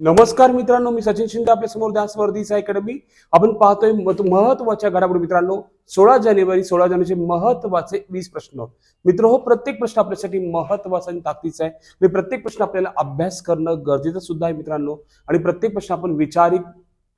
नमस्कार मित्रांनो मी सचिन शिंदे आपल्यासमोर दास अकॅडमी आपण पाहतोय महत्त्वाच्या घडामोडी मित्रांनो. सोळा जानेवारी सोळा जानेवारीचे महत्त्वाचे वीस प्रश्न. मित्र हो प्रत्येक प्रश्न आपल्यासाठी महत्त्वाचा आणि ताकदीचा आहे. आणि प्रत्येक प्रश्न आपल्याला अभ्यास करणं गरजेचं सुद्धा आहे मित्रांनो. आणि प्रत्येक प्रश्न आपण विचारिक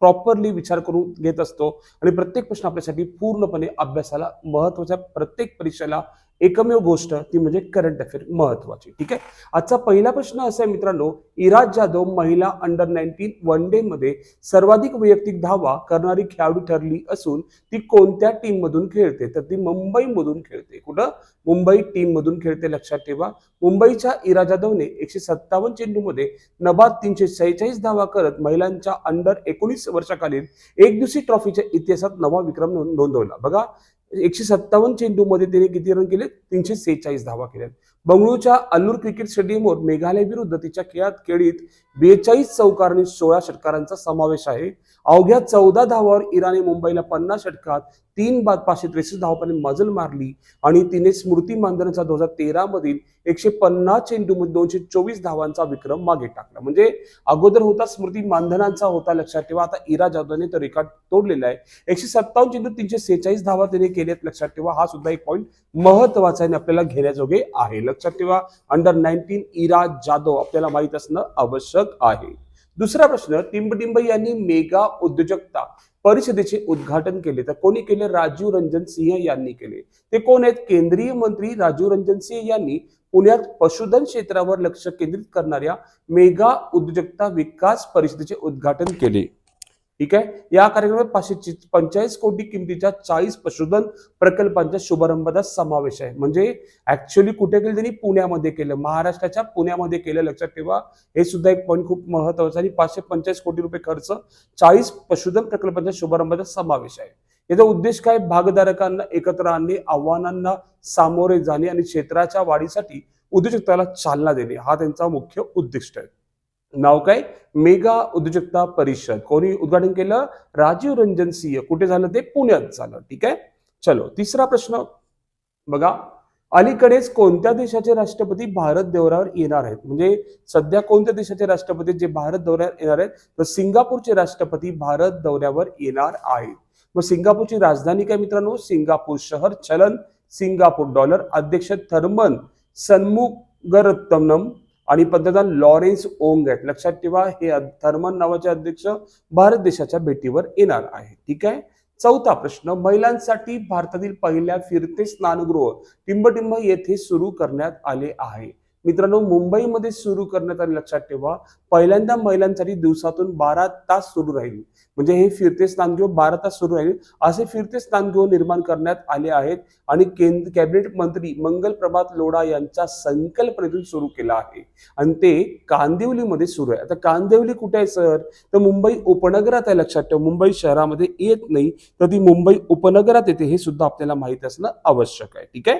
प्रॉपरली विचार करून घेत असतो. आणि प्रत्येक प्रश्न आपल्यासाठी पूर्णपणे अभ्यासाला महत्त्वाच्या प्रत्येक परीक्षेला एकमेव गोष्ट ती म्हणजे करंट अफेअर महत्वाची. ठीक आहे? आजचा पहिला प्रश्न असा आहे मित्रांनो इराज जाधव महिला अंडर नाईन्टीन वन डे मध्ये सर्वाधिक वैयक्तिक धावा करणारी खेळाडू ठरली असून ती कोणत्या टीम मधून खेळते? तर ती मुंबई मधून खेळते. कुठं? मुंबई टीम मधून खेळते लक्षात ठेवा. मुंबईच्या इरा जाधवने एकशे सत्तावन्न चेंडूमध्ये नबाद तीनशे सेहेचाळीस धावा करत महिलांच्या अंडर एकोणीस वर्षाखालील एक दिवशी ट्रॉफीच्या इतिहासात नवा विक्रम नोंद- नोंदवला. बघा एकशे सत्तावन्न चेंडूमध्ये त्याने किती रन केले? तीनशे सेहेचाळीस धावा केल्या बंगळुरूच्या अल्लूर क्रिकेट स्टेडियमवर मेघालय विरुद्ध तिच्या खेळात खेळीत बेचाळीस चौकार आणि सोळा षटकारांचा समावेश आहे. अवघ्या चौदा धावावर इराणी मुंबईला पन्नास षटकात तीन बाद पाचशे त्रेसष्ट धावापर्यंत मजल मारली आणि तिने स्मृती मानधनाचा दोन हजार तेरा मधील एकशे पन्नास चेंडूमध्ये दोनशे चोवीस धावांचा विक्रम मागे टाकला. म्हणजे अगोदर होता स्मृती मानधनांचा होता लक्षात ठेवा. आता इरा जाधवने तो रेकॉर्ड तोडलेला आहे. एकशे सत्तावन्न चेंडू तीनशे सेहेचाळीस धावा तिने केल्यात लक्षात ठेवा. हा सुद्धा एक पॉईंट महत्त्वाचा आहे आणि आपल्याला घेण्याजोगे आहे. लक्षात ठेवा. अंडर नाईन्टीन इरा जाधव आपल्याला माहीत असणं आवश्यक आहे. दुसरा प्रश्न टिंबटिंब यांनी मेगा उद्योजकता परिषदेचे उद्घाटन केले. तर कोणी केले? राजीव रंजन सिंह यांनी केले. ते कोण आहेत? केंद्रीय मंत्री राजीव रंजन सिंह यांनी पुण्यात पशुधन क्षेत्रावर लक्ष केंद्रित करणाऱ्या मेगा उद्योजकता विकास परिषदेचे उद्घाटन केले. ठीक आहे? या कार्यक्रमात पाचशे पंचेचाळीस कोटी किमतीच्या चाळीस पशुधन प्रकल्पांच्या शुभारंभाचा समावेश आहे. म्हणजे ऍक्च्युअली कुठे केलं त्यांनी? पुण्यामध्ये केलं. महाराष्ट्राच्या पुण्यामध्ये केलं. लक्षात ठेवा. हे सुद्धा एक पॉईंट खूप महत्त्वाचा आणि पाचशे पंचेचाळीस कोटी रुपये खर्च चाळीस पशुधन प्रकल्पांच्या शुभारंभाचा समावेश आहे. याचा उद्देश काय? भागधारकांना एकत्र आणणे आव्हानांना सामोरे जाणे आणि क्षेत्राच्या वाढीसाठी उद्योजकताला चालना देणे. हा त्यांचा मुख्य उद्दिष्ट आहे. नाव काय? मेगा उद्योजकता परिषद. कोणी उद्घाटन केलं? राजीव रंजन सिंह. कुठे झालं ते? पुण्यात झालं. ठीक आहे? चलो तिसरा प्रश्न. बघा अलीकडेच कोणत्या देशाचे राष्ट्रपती भारत दौऱ्यावर येणार आहेत? म्हणजे सध्या कोणत्या देशाचे राष्ट्रपती जे भारत दौऱ्यावर येणार आहेत? तर सिंगापूरचे राष्ट्रपती भारत दौऱ्यावर येणार आहेत. मग सिंगापूरची राजधानी काय मित्रांनो? सिंगापूर शहर. चलन सिंगापूर डॉलर. अध्यक्ष थर्मन सन्मुगरत्नम आणि पंतप्रधान लॉरेन्स ओंग आहेत लक्षात ठेवा हे थर्मन नावाचे अध्यक्ष भारत देशाच्या भेटीवर येणार आहे ठीक आहे? चौथा प्रश्न महिलांसाठी भारतातील पहिल्या फिरते स्नानगृह टिंबटिंब येथे सुरू करण्यात आले आहे. मित्रांनो मुंबईमध्ये सुरू करण्यात आले लक्षात ठेवा पहिल्यांदा महिलांसाठी दिवसातून बारा तास सुरू राहील. म्हणजे हे फिरते स्नानगृह बारा तास सुरू राहील. असे फिरते स्नानगृह निर्माण करण्यात आले आहेत आणि केंद्र कॅबिनेट मंत्री मंगल प्रभात लोढा यांच्या संकल्पनेतून सुरू केला आहे. आणि ते कांदिवलीमध्ये सुरू आहे. आता कांदिवली कुठे आहे सर? तर मुंबई उपनगरात आहे लक्षात ठेवा. मुंबई शहरामध्ये येत नाही तर ती मुंबई उपनगरात येते हे सुद्धा आपल्याला माहीत असणं आवश्यक आहे. ठीक आहे?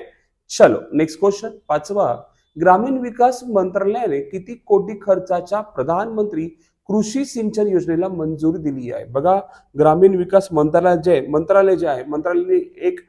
चलो नेक्स्ट क्वेश्चन पाचवा. ग्रामीण विकास मंत्रालयाने किती कोटी खर्चाच्या प्रधानमंत्री कृषी सिंचन योजनेला मंजुरी दिली आहे? बघा ग्रामीण विकास मंत्रालय जे आहे मंत्रालय जे आहे मंत्रालयाने एक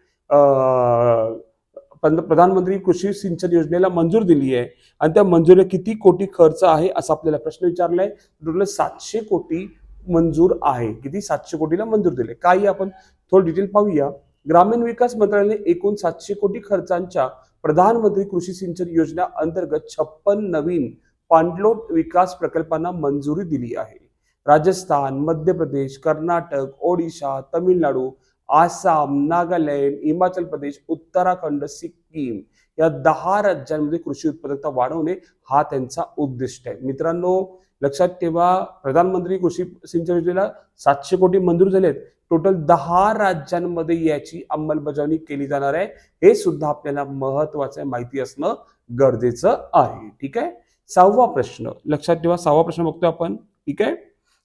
प्रधानमंत्री कृषी सिंचन योजनेला मंजूर दिली आहे. आणि त्या मंजुरीला किती कोटी खर्च आहे असा आपल्याला प्रश्न विचारलाय. टोटल सातशे कोटी मंजूर आहे. किती? सातशे कोटीला मंजूर दिले काही आपण थोडं डिटेल पाहूया. ग्रामीण विकास मंत्रालयाने एकूण सातशे कोटी खर्चांच्या प्रधानमंत्री कृषी सिंचन योजना अंतर्गत छप्पन नवीन पाणलोट विकास प्रकल्पांना मंजुरी दिली आहे. राजस्थान मध्य प्रदेश कर्नाटक ओडिशा तमिळनाडू आसाम नागालँड हिमाचल प्रदेश उत्तराखंड सिक्कीम या दहा राज्यांमध्ये कृषी उत्पादकता वाढवणे हा त्यांचा उद्दिष्ट आहे. मित्रांनो लक्षात ठेवा प्रधानमंत्री कृषी सिंचन योजनेला सातशे कोटी मंजूर झालेत. टोटल दहा राज्यांमध्ये याची अंमलबजावणी केली जाणार आहे. हे सुद्धा आपल्याला महत्वाचं माहिती असणं गरजेचं आहे. ठीक आहे? सहावा प्रश्न. लक्षात ठेवा सहावा प्रश्न बघतोय आपण. ठीक आहे?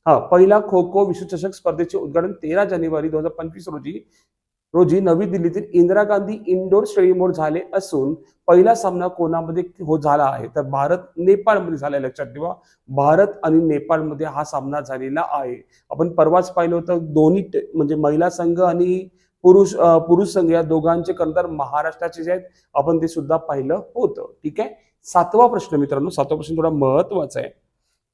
हा पहिला खो खो विश्वचषक स्पर्धेचे उद्घाटन तेरा जानेवारी दोन हजार पंचवीस रोजी रोजी नवी दिल्लीतील इंदिरा गांधी इंडोर स्टेडियमवर झाले असून पहिला सामना कोणामध्ये हो झाला आहे? तर भारत नेपाळमध्ये झालाय लक्षात ठेवा. भारत आणि नेपाळमध्ये हा सामना झालेला आहे. आपण परवाच पाहिलं होतं दोन्ही म्हणजे महिला संघ आणि पुरुष पुरुष संघ या दोघांचे कर्णधार महाराष्ट्राचे जे आहेत आपण ते सुद्धा पाहिलं होतं. ठीक आहे? सातवा प्रश्न मित्रांनो सातवा प्रश्न थोडा महत्त्वाचा आहे.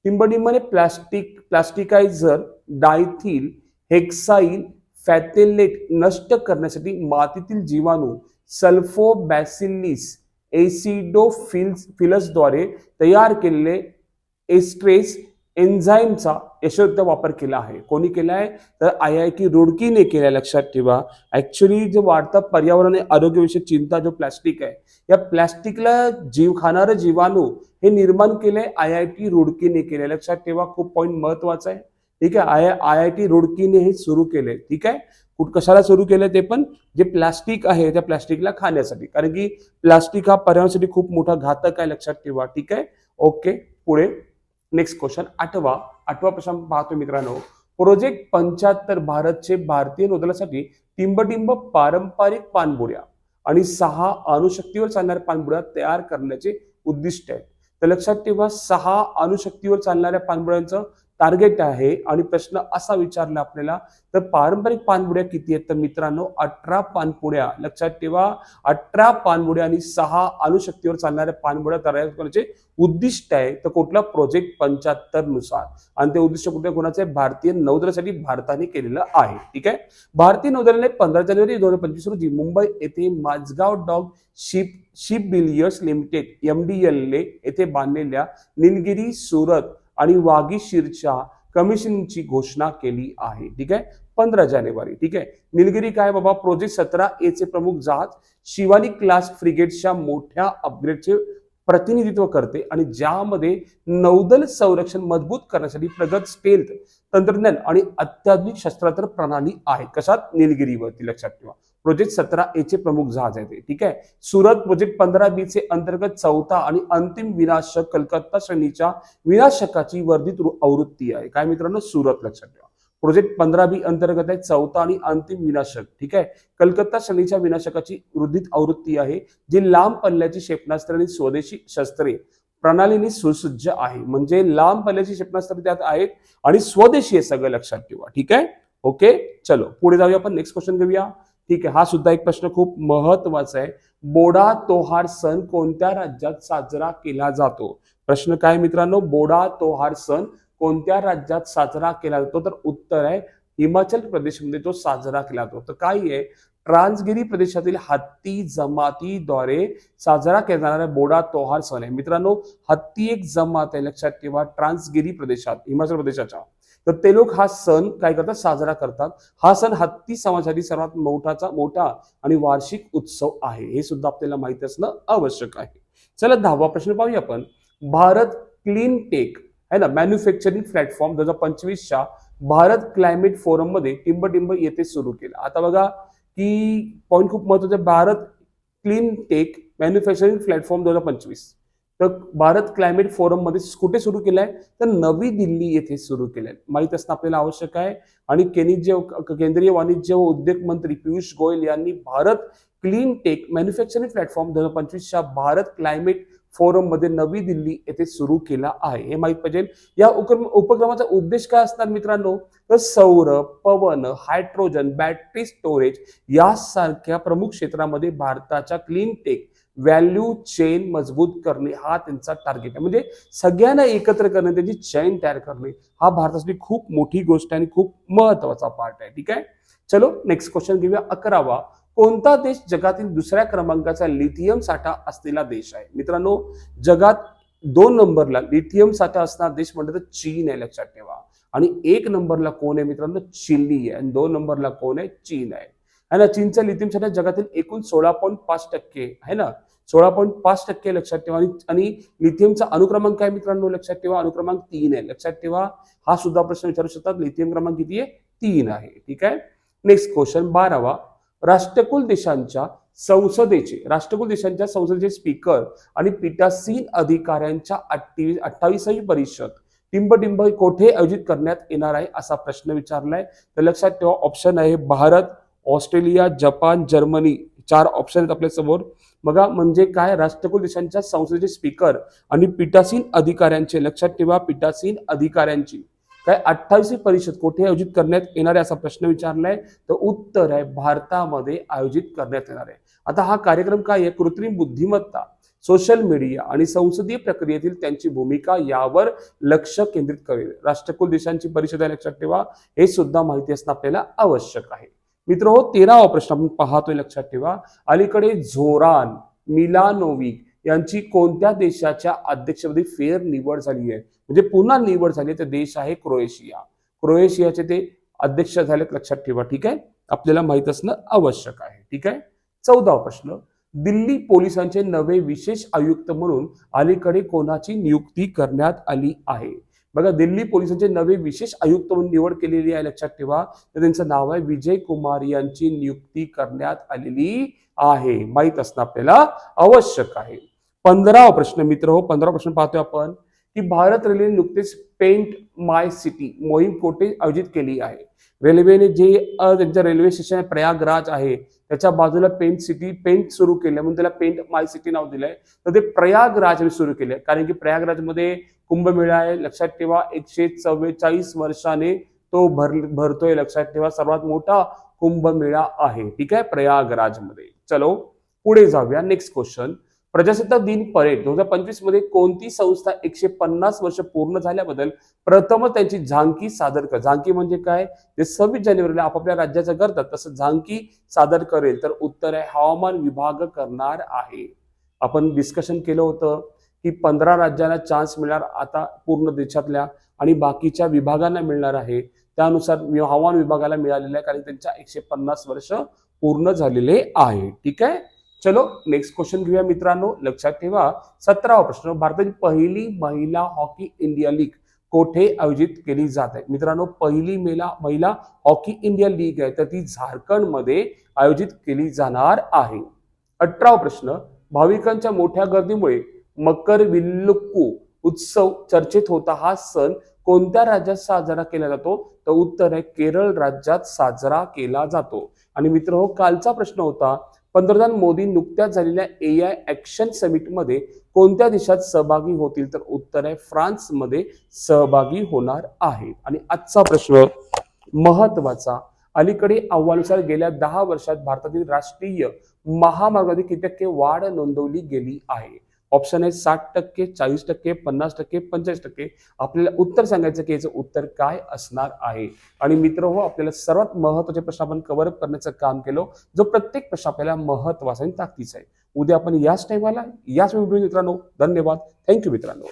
टिंबटिंबाने प्लास्टिक प्लास्टिकायझर डायथिल हेक्साईल फॅथेलेट नष्ट करण्यासाठी मातीतील जीवाणू सल्फोबॅसिलिस एसिडोफिल्सद्वारे तयार केलेले एस्ट्रेस एन्झाईमचा यशोरित्या वापर केला आहे. कोणी केला आहे? तर आय आय टी रुडकीने केला लक्षात ठेवा. ऍक्च्युली जो वाढता पर्यावरण आणि आरोग्यविषयक चिंता जो प्लॅस्टिक आहे या प्लॅस्टिकला जीव खाणारं जीवाणू हे निर्माण केलंय आय आय टी रुडकीने केले लक्षात ठेवा. खूप पॉईंट महत्त्वाचा आहे. ठीक आहे? आय आय आय टी रुडकीने हे सुरू केले. ठीक आहे? कुठ कशाला सुरू केलंय ते पण? जे प्लास्टिक आहे त्या प्लास्टिकला खाण्यासाठी. कारण की प्लास्टिक हा पर्यावरणासाठी खूप मोठा घातक आहे लक्षात ठेवा. ठीक आहे? ओके पुढे. नेक्स्ट क्वेश्चन आठवा. आठवा प्रश्न पाहतो मित्रांनो. प्रोजेक्ट पंच्याहत्तर भारतचे भारतीय नौदलासाठी टिंबटिंब पारंपरिक पाणबुड्या आणि सहा अणुशक्तीवर चालणाऱ्या पाणबुड्या तयार करण्याचे उद्दिष्ट आहे. तर लक्षात ठेवा सहा अणुशक्तीवर चालणाऱ्या पाणबुड्यांचं टार्गेट आहे आणि प्रश्न असा विचारला आपल्याला तर पारंपरिक पाणबुड्या किती आहेत? तर मित्रांनो अठरा पानपुड्या लक्षात ठेवा अठरा पाणबुड्या आणि सहा अणुशक्तीवर चालणाऱ्या पाणबुड्या तयार करण्याचे उद्दिष्ट आहे. तर कुठला? प्रोजेक्ट पंच्याहत्तरनुसार. आणि ते उद्दिष्ट कुठल्या? कोणाचं? आहे भारतीय नौदलासाठी भारताने केलेलं आहे. ठीक आहे? भारतीय नौदलाने पंधरा जानेवारी दोन हजार पंचवीस रोजी मुंबई येथे Mazagon dock ship ship builders limited M D L येथे बांधलेल्या निलगिरी सुरत आणि वागीशीरच्या कमिशनची घोषणा केली आहे. ठीक आहे? पंधरा जानेवारी. ठीक आहे? निलगिरी काय बाबा? प्रोजेक्ट सतरा ए चे प्रमुख जहाज शिवानी क्लास फ्रिगेटच्या मोठ्या अपग्रेडचे प्रतिनिधित्व करते आणि ज्यामध्ये नौदल संरक्षण मजबूत करण्यासाठी प्रगत स्टेल्थ तंत्रज्ञान आणि अत्याधुनिक शस्त्रास्त्र प्रणाली आहे कशात? निलगिरीवरती लक्षात ठेवा. प्रोजेक्ट सतरा ए चे प्रमुख जहाज आहे ते ठीक आहे? सुरत प्रोजेक्ट पंधरा बी चे अंतर्गत चौथा आणि अंतिम विनाशक कलकत्ता श्रेणीच्या विनाशकाची वर्धित आवृत्ती आहे. काय मित्रांनो? सुरत लक्षात ठेवा. प्रोजेक्ट पंधरा बी अंतर्गत आहे चौथा आणि अंतिम विनाशक ठीक आहे? कलकत्ता श्रेणीच्या विनाशकाची वृद्धित आवृत्ती आहे जी लांब पल्ल्याची क्षेपणास्त्र आणि स्वदेशी शस्त्रे प्रणालीने सुसज्ज आहे. म्हणजे लांब पल्ल्याची क्षेपणास्त्र त्यात आहेत आणि स्वदेशी आहे सगळं लक्षात ठेवा ठीक आहे? ओके? चलो पुढे जाऊया आपण नेक्स्ट क्वेश्चन घेऊया. ठीक आहे. हा सुद्धा एक प्रश्न खूप महत्त्वाचा आहे. बोडा तोहार सण कोणत्या राज्यात साजरा केला जातो? प्रश्न काय मित्रांनो? बोडा तोहार सण कोणत्या राज्यात साजरा केला जातो? तर उत्तर आहे हिमाचल प्रदेशमध्ये तो साजरा केला जातो. तर काय आहे ट्रान्सगिरी प्रदेशातील हत्ती जमातीद्वारे साजरा केला जाणारा बोडा तोहार सण आहे. मित्रांनो हत्ती एक जमात आहे लक्षात ठेवा ट्रान्सगिरी प्रदेशात हिमाचल प्रदेशाच्या. तर ते लोक हा सण काय करतात? साजरा करतात. हा सण हत्ती समाजातील सर्वात मोठाचा मोठा आणि वार्षिक उत्सव आहे. हे सुद्धा आपल्याला माहिती असणं आवश्यक आहे. चला दहावा प्रश्न पाहूया आपण. भारत क्लीन टेक है ना? मॅन्युफॅक्चरिंग प्लॅटफॉर्म दोन हजार पंचवीसच्या भारत क्लायमेट फोरममध्ये टिंबटिंब येथे सुरू केलं. आता बघा की पॉईंट खूप महत्त्वाचा Bharat clean tech manufacturing platform दोन हजार पंचवीस. तर भारत क्लायमेट फोरममध्ये कुठे सुरू आहे तर नवी दिल्ली येथे सुरू केलंय. माहीत असणं आपल्याला आवश्यक आहे. आणि केनिज्य केंद्रीय वाणिज्य व उद्योग मंत्री पियुष गोयल यांनी Bharat clean tech manufacturing platform दोन हजार पंचवीसच्या भारत क्लायमेट फोरममध्ये नवी दिल्ली येथे सुरू केला आहे. हे माहीत पाहिजे. या उपक्रम उपक्रमाचा उद्देश काय असणार मित्रांनो? तर सौर पवन हायड्रोजन बॅटरी स्टोरेज यासारख्या प्रमुख क्षेत्रामध्ये भारताच्या क्लीन टेक व्हॅल्यू चेन मजबूत करणे हा त्यांचा टार्गेट आहे. म्हणजे सगळ्यांना एकत्र करणे त्यांची चैन तयार करणे हा भारतासाठी खूप मोठी गोष्ट आहे आणि खूप महत्त्वाचा पार्ट आहे. ठीक आहे? चलो नेक्स्ट क्वेश्चन घेऊया. अकरावा कोणता देश जगातील दुसऱ्या क्रमांकाचा लिथियम साठा असलेला देश आहे? मित्रांनो जगात दोन नंबरला लिथियम साठा असणारा देश म्हणलं तर चीन आहे लक्षात ठेवा. आणि एक नंबरला कोण आहे मित्रांनो? चिली आहे. आणि दोन नंबरला कोण आहे? चीन आहे. है ना? चीनचा लिथियम साठा जगातील एकूण सोळा पॉईंट पाच टक्के आहे ना? सोळा पॉईंट पाच टक्के लक्षात ठेवा. आणि आणि लिथियमचा अनुक्रमांक काय मित्रांनो? लक्षात ठेवा अनुक्रमांक तीन आहे. लक्षात ठेवा हा सुद्धा प्रश्न विचारू शकतात. लिथियम क्रमांक किती आहे? तीन आहे. ठीक आहे? नेक्स्ट क्वेश्चन बारावा. राष्ट्रकुल देशांच्या संसदेचे राष्ट्रकुल देशांच्या संसदेचे स्पीकर आणि पीठासीन अधिकाऱ्यांच्या अठ्ठावीस अठ्ठावीसावी परिषद टिंबटिंब कोठे आयोजित करण्यात येणार आहे असा प्रश्न विचारलाय. तर लक्षात ठेवा ऑप्शन आहे भारत. ऑस्ट्रेलिया जपान जर्मनी चार ऑप्शन आहेत आपल्यासमोर. बघा म्हणजे काय? राष्ट्रकुल देशांच्या संसदेचे स्पीकर आणि पीठासीन अधिकाऱ्यांचे. लक्षात ठेवा पीठासीन अधिकाऱ्यांची. काय? अठ्ठावीसवी परिषद कुठे आयोजित करण्यात येणार आहे असा प्रश्न विचारलाय? तर उत्तर आहे भारतामध्ये आयोजित करण्यात येणार आहे. आता हा कार्यक्रम काय आहे? कृत्रिम बुद्धिमत्ता सोशल मीडिया आणि संसदीय प्रक्रियेतील त्यांची भूमिका यावर लक्ष केंद्रित करेल. राष्ट्रकुल देशांची परिषद आहे लक्षात ठेवा. हे सुद्धा माहिती असणं आपल्याला आवश्यक आहे. मित्र हो तेरावा प्रश्न आपण पाहतोय लक्षात ठेवा. अलीकडे झोरान मिलानोविक यांची कोणत्या देशाच्या अध्यक्षपदी फेर निवड झाली आहे? म्हणजे पुन्हा निवड झाली तर देश आहे क्रोएशिया. क्रोएशियाचे ते अध्यक्ष झालेत लक्षात ठेवा ठीक आहे? आपल्याला माहीत असणं आवश्यक आहे ठीक आहे? चौदावा प्रश्न. दिल्ली पोलिसांचे नवे विशेष आयुक्त म्हणून अलीकडे कोणाची नियुक्ती करण्यात आली आहे? बघा दिल्ली पोलिसांचे नवे विशेष आयुक्त म्हणून निवड केलेली आहे लक्षात ठेवा. तर त्यांचं नाव आहे विजय कुमार यांची नियुक्ती करण्यात आलेली आहे. माहीत असणं आपल्याला आवश्यक आहे. पंधरावा प्रश्न मित्र हो पंधरा प्रश्न पाहतोय आपण. की भारत रेल्वेने नुकतेच पेंट माय सिटी मोहीम कोठे आयोजित केली आहे? रेल्वेने जे त्यांचं रेल्वे स्टेशन आहे, प्रयागराज आहे त्याच्या बाजूला पेंट सिटी पेंट सुरू केलं म्हणून त्याला पेंट माय सिटी नाव दिलंय. तर ते प्रयागराजने सुरू केलं कारण की प्रयागराजमध्ये कुंभमेळा आहे. लक्षात ठेवा एकशे चव्वेचाळीस वर्षाने तो भर भरतोय. लक्षात ठेवा सर्वात मोठा कुंभमेळा आहे. ठीक आहे? प्रयागराजमध्ये. चलो पुढे जाऊया. नेक्स्ट क्वेश्चन प्रजासत्ताक दिन परेड. दोन हजार पंचवीसमध्ये कोणती संस्था एकशे पन्नास वर्ष पूर्ण झाल्याबद्दल प्रथम त्यांची झांकी सादर कर झांकी म्हणजे काय? ते सव्वीस जानेवारीला आपापल्या राज्याचं करतात. तसं झांकी सादर करेल. तर उत्तर आहे हवामान विभाग करणार आहे. आपण डिस्कशन केलं होतं. की पंधरा राज्यांना चान्स मिळणार आता पूर्ण देशातल्या आणि बाकीच्या विभागांना मिळणार आहे. त्यानुसार हवामान विभागाला मिळालेलं आहे कारण त्यांच्या एकशे पन्नास वर्ष पूर्ण झालेले आहे. ठीक आहे? चलो नेक्स्ट क्वेश्चन घेऊया मित्रांनो. लक्षात ठेवा. सतरावा प्रश्न. भारताची पहिली महिला हॉकी इंडिया लीग कोठे आयोजित केली जात आहे? मित्रांनो पहिली महिला महिला हॉकी इंडिया लीग आहे तर ती झारखंडमध्ये आयोजित केली जाणार आहे. अठरावा प्रश्न. भाविकांच्या मोठ्या गर्दीमुळे मकर विल्लुक्कू उत्सव चर्चेत होता हा सण. कोणत्या राज्यात साजरा केला जातो? तर उत्तर आहे केरळ राज्यात साजरा केला जातो. आणि मित्र हो कालचा प्रश्न होता पंतप्रधान मोदी नुकत्याच झालेल्या ए आय ऍक्शन समिटमध्ये कोणत्या देशात सहभागी होतील? तर उत्तर आहे फ्रान्समध्ये सहभागी होणार आहे आणि आजचा प्रश्न महत्त्वाचा अलीकडे अहवालानुसार गेल्या दहा वर्षात भारतातील राष्ट्रीय महामार्गामध्ये किती टक्के वाढ नोंदवली गेली आहे? ऑप्शन आहे साठ टक्के चाळीस टक्के पन्नास टक्के पंचेचाळीस टक्के. आपल्याला उत्तर सांगायचं की याचं उत्तर काय असणार आहे? आणि मित्र हो आपल्याला सर्वात महत्त्वाचे प्रश्न आपण कव्हर अप करण्याचं काम केलं. जो प्रत्येक प्रश्न आपल्याला महत्त्वाचा आणि ताकदीचा आहे. उद्या आपण याच टाईमाला याच व्हिडिओ मित्रांनो. धन्यवाद. थँक्यू मित्रांनो.